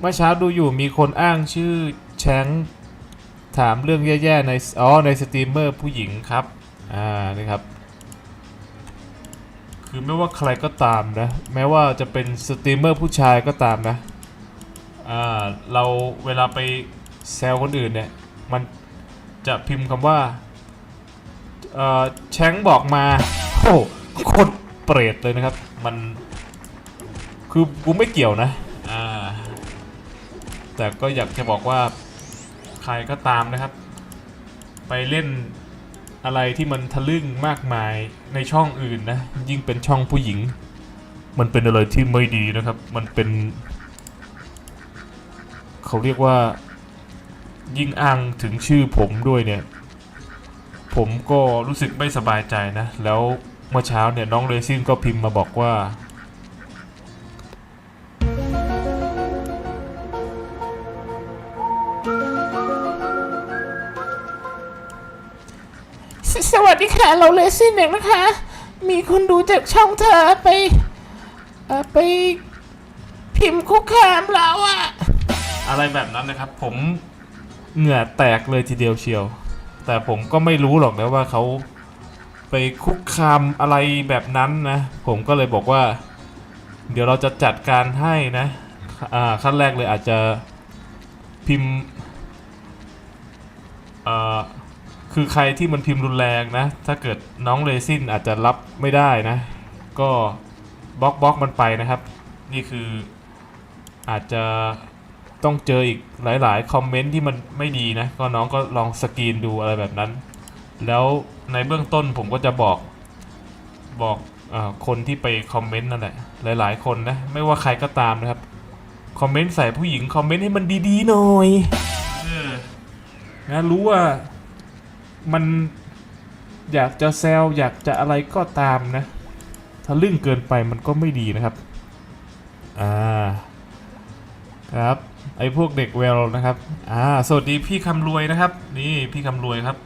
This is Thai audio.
เมื่อเช้าดูอยู่มีคนอ้างชื่อแชงถามเรื่องแย่ๆในอ๋อในสตรีมเมอร์ผู้หญิงครับ อ่านี่ครับ คือไม่ว่าใครก็ตามนะ แม้ว่าจะเป็นสตรีมเมอร์ผู้ชายก็ตามนะ อ่า เราเวลาไปแซวคนอื่นเนี่ย มันจะพิมพ์คำว่า เอ่อแชงบอกมาโอ้โคตรเปรตเลยนะครับ มัน คือกูไม่เกี่ยวนะ แต่ก็อยากจะบอกว่าใครก็ตามนะครับ ไปเล่นอะไรที่มันทะลึ่งมากมายในช่องอื่นนะ ยิ่งเป็นช่องผู้หญิง มันเป็นอะไรที่ไม่ดีนะครับ มันเป็น เขาเรียกว่า ยิ่งอ้างถึงชื่อผมด้วยเนี่ย ผมก็รู้สึกไม่สบายใจนะ แล้วเมื่อเช้าเนี่ยน้องเรซินก็พิมพ์มาบอกว่า สสวัสดีค่ะ เราเลซินเองนะคะ มีคนดูจากช่องเธอไปเอ่อไปพิมพ์คุกคามเราอะอะไรแบบนั้นนะครับ ผมเหงื่อแตกเลยทีเดียวเชียว แต่ผมก็ไม่รู้หรอกนะว่าเขาไปคุกคามอะไรแบบนั้นนะ ผมก็เลยบอกว่า เดี๋ยวเราจะจัดการให้นะอ่าขั้นแรกเลยอาจจะพิมพ์เอ่อ คือใครที่มันพิมพ์รุนแรงนะ ถ้าเกิดน้องเลซินอาจจะรับไม่ได้นะ ก็บล็อกบล็อกมันไปนะครับ นี่คืออาจจะต้องเจออีกหลาย ๆ คอมเมนต์ที่มันไม่ดีนะ ก็น้องก็ลองสกรีนดูอะไรแบบนั้น แล้วในเบื้องต้นผมก็จะบอกบอกอาคนที่ไปคอมเมนต์นั่นแหละ หลาย ๆ คนนะ ไม่ว่าใครก็ตามนะครับ คอมเมนต์ใส่ผู้หญิง คอมเมนต์ให้มันดี ๆ หน่อยเออนะรู้ว่า มันอยากจะแซวอยากจะอะไรก็ตามนะ ถ้าลึ่งเกินไปมันก็ไม่ดีนะครับ อ่า ครับ ไอ้พวกเด็กเวลนะครับ อ่า สวัสดีพี่คำรวยนะครับ นี่พี่คำรวยครับ